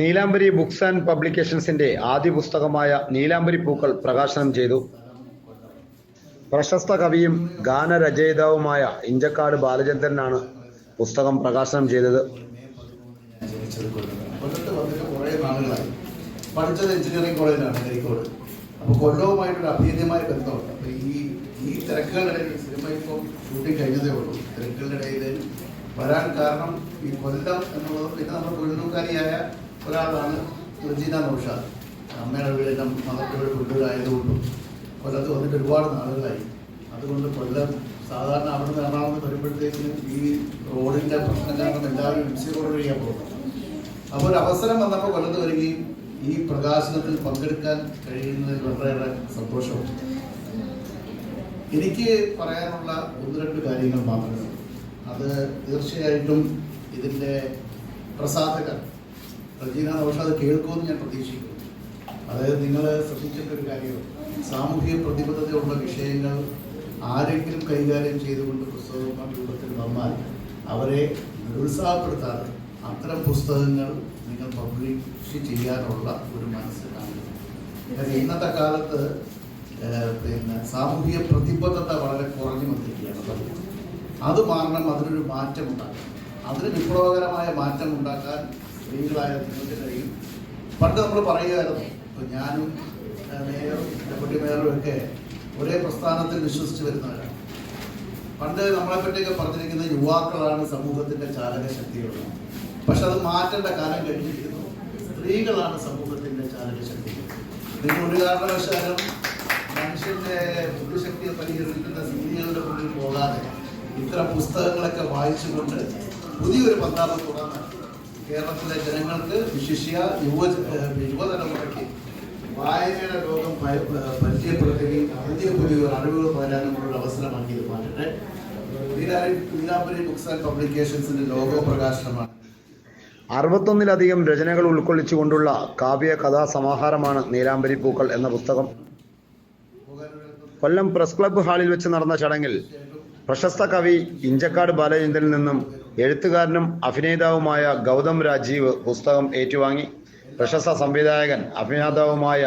Neelambari books and പബ്ലിക്കേഷൻസിന്റെ ആദ്യ പുസ്തകമായ നീലാംബരി പൂക്കൾ പ്രകാശനം ചെയ്തു. പ്രശസ്ത കവിയും ഗാനരചയിതാവുമായ ഇഞ്ചക്കാട് ബാലചന്ദ്രനാണ് പുസ്തകം പ്രകാശനം ചെയ്തത്. പഠിച്ചത് എഞ്ചിനീയറിംഗ് കോളേജിലാണ് കരിക്കോട് അപ്പോൾ കൊല്ലവുമായിട്ടൊരു അഭേദ്യമായ ബന്ധമുണ്ട്. അപ്പോൾ ഈ ഈ തിരക്കുകളുടെ ഇടയിൽ സിനിമ ഇപ്പോൾ ഷൂട്ടിംഗ് കഴിഞ്ഞതേ ഉള്ളൂ. തിരക്കുകളുടെ ഇടയിൽ വരാൻ കാരണം ഈ കൊല്ലം എന്നുള്ളത് പിന്നെ നമ്മുടെ കൊല്ലൂക്കാരിയായ ഒരാളാണ് തുർജീന നൗഷാദ്. അമ്മയുടെ വീടെല്ലാം മദർക്കയുടെ കൊണ്ടുവരായതുകൊണ്ടും കൊല്ലത്ത് വന്നിട്ട് ഒരുപാട് നാളുകളായി. അതുകൊണ്ട് കൊല്ലം സാധാരണ അവിടെ നിന്ന് എറണാകുളത്ത് വരുമ്പോഴത്തേക്കിനും ഈ റോഡിന്റെ പ്രശ്നം കാരണം എല്ലാവരും എം സി റോഡ് വഴിയാണ് പോകുന്നത്. അപ്പോൾ ഒരു അവസരം വന്നപ്പോൾ കൊല്ലത്ത് വരികയും ഈ പ്രകാശനത്തിൽ പങ്കെടുക്കാൻ കഴിയുന്നതിൽ വളരെയേറെ സന്തോഷമുണ്ട്. എനിക്ക് പറയാനുള്ള ഒന്ന് രണ്ട് കാര്യങ്ങൾ മാത്രമേ അത് തീർച്ചയായിട്ടും ഇതിന്റെ പ്രസാധകർ റജീന അത് കേൾക്കുമെന്ന് ഞാൻ പ്രതീക്ഷിക്കുന്നു. അതായത് നിങ്ങൾ ശ്രദ്ധിച്ചിട്ട് ഒരു കാര്യം സാമൂഹിക പ്രതിബദ്ധതയുള്ള വിഷയങ്ങൾ ആരെങ്കിലും കൈകാര്യം ചെയ്തുകൊണ്ട് പുസ്തകങ്ങൾ രൂപത്തിൽ വന്നാൽ അവരെ നിരുത്സാഹപ്പെടുത്താതെ അത്തരം പുസ്തകങ്ങൾ നിങ്ങൾ പബ്ലിഷ് ചെയ്യാനുള്ള ഒരു മനസ്സ് കാരണം ഇന്നത്തെ കാലത്ത് പിന്നെ സാമൂഹിക പ്രതിബദ്ധത വളരെ കുറഞ്ഞു വന്നിരിക്കുകയാണ്. അത് മാറണം അതിനൊരു മാറ്റം ഉണ്ടാക്കണം അതിന് വിപ്ലവകരമായ മാറ്റം ഉണ്ടാക്കാൻ സ്ത്രീകളായ നിങ്ങൾക്ക് കഴിയും പണ്ട് നമ്മൾ പറയുമായിരുന്നു ഇപ്പൊ ഞാനും മേയറും ഡെപ്യൂട്ടി മേയറും ഒക്കെ ഒരേ പ്രസ്ഥാനത്തിൽ വിശ്വസിച്ച് വരുന്നവരാണ്. പണ്ട് നമ്മളെ പറ്റിയൊക്കെ പറഞ്ഞിരിക്കുന്ന യുവാക്കളാണ് സമൂഹത്തിന്റെ ചാലക ശക്തികൾ പക്ഷെ അത് മാറ്റേണ്ട കാലം കഴിഞ്ഞിരിക്കുന്നു. സ്ത്രീകളാണ് സമൂഹത്തിന്റെ ചാലക ശക്തികൾ നിങ്ങൾ ഒരു കാരണവശാലും മനുഷ്യന്റെ ബുദ്ധിശക്തിയെ പരിഹരിക്കുന്ന സ്ത്രീകളുടെ മുന്നിൽ പോകാതെ ഇത്തരം പുസ്തകങ്ങളൊക്കെ വായിച്ചുകൊണ്ട് പുതിയൊരു പന്താപം തുടർന്ന് കേരളത്തിലെ ജനങ്ങൾക്ക് വിശിഷ്യ യുവ യുവതലമുറയ്ക്ക് വായനയുടെ ലോകം പരിചയപ്പെടുത്തുകയും പുതിയ പുതിയ അറിവുകൾ പകരാനുമുള്ള അവസരമാക്കി ഇത് മാറ്റട്ടെ. നീലാംബരി ബുക്സ് ആൻഡ് പബ്ലിക്കേഷൻസിന്റെ ലോഗോ പ്രകാശനമാണ്. അറുപത്തൊന്നിലധികം രചനകൾ ഉൾക്കൊള്ളിച്ചുകൊണ്ടുള്ള കാവ്യ കഥാസമാഹാരമാണ് നീലാംബരി പൂക്കൾ എന്ന പുസ്തകം. കൊല്ലം പ്രസ് ക്ലബ്ബ് ഹാളിൽ വെച്ച് നടന്ന ചടങ്ങിൽ പ്രശസ്ത കവി ഇഞ്ചക്കാട് ബാലചന്ദ്രനിൽ നിന്നും എഴുത്തുകാരനും അഭിനേതാവുമായ ഗൗതം രാജീവ് പുസ്തകം ഏറ്റുവാങ്ങി. പ്രശസ്ത സംവിധായകൻ അഭിനേതാവുമായ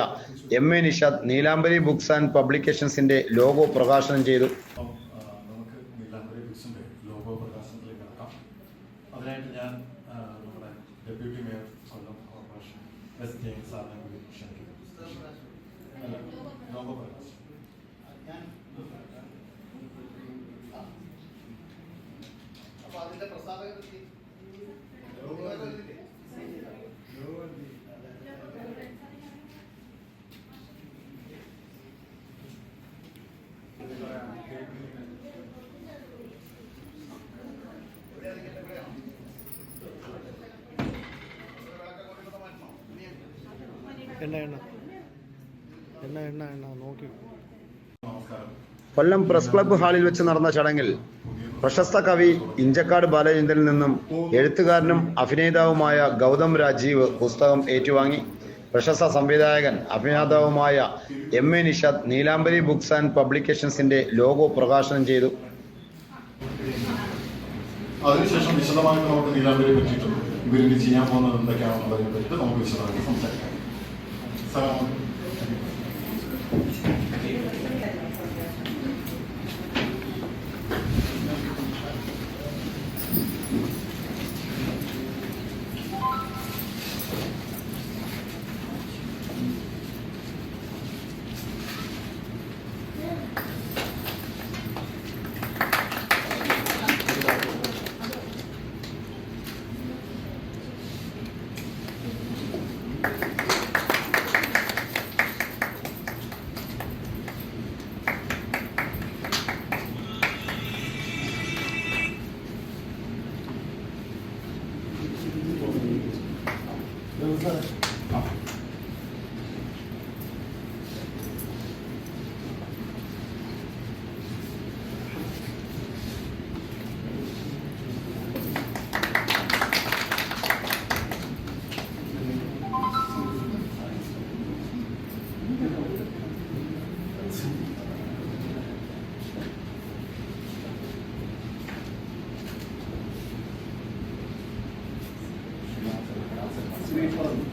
M A Nishad Neelambari books and പബ്ലിക്കേഷൻസിന്റെ logo പ്രകാശനം ചെയ്തു. അതിനായിട്ട് ഞാൻ നമ്മുടെ deputy mayor Kollam corporation S Jayan സാറിനെ കൂടി ക്ഷണിക്കുന്നു. ലോഗോ പ്രകാശനം. അതിന്റെ പ്രസാധകരെത്തി എണ്ണ എണ്ണ. എണ്ണ എണ്ണ എണ്ണ. നോക്കി. നമസ്കാരം കൊല്ലം പ്രസ് ക്ലബ്ബ് ഹാളിൽ വെച്ച് നടന്ന ചടങ്ങിൽ പ്രശസ്ത കവി ഇഞ്ചക്കാട് ബാലചന്ദ്രനിൽ നിന്നും എഴുത്തുകാരനും അഭിനേതാവുമായ ഗൗതം രാജീവ് പുസ്തകം ഏറ്റുവാങ്ങി. പ്രശസ്ത സംവിധായകൻ അഭിനേതാവുമായ M A Nishad Neelambari books and പബ്ലിക്കേഷൻസിന്റെ logo പ്രകാശനം ചെയ്തു. അതിനുശേഷം വിശദമായിട്ട് നമുക്ക് നീലാംബരിയെ പറ്റിയിട്ടും ഇവരിനി ചെയ്യാൻ പോകുന്നത് എന്തൊക്കെയാണെന്നുള്ളതിനെ പറ്റിയിട്ട് നമുക്ക് വിശദമായിട്ട് സംസാരിക്കാം. work. transformed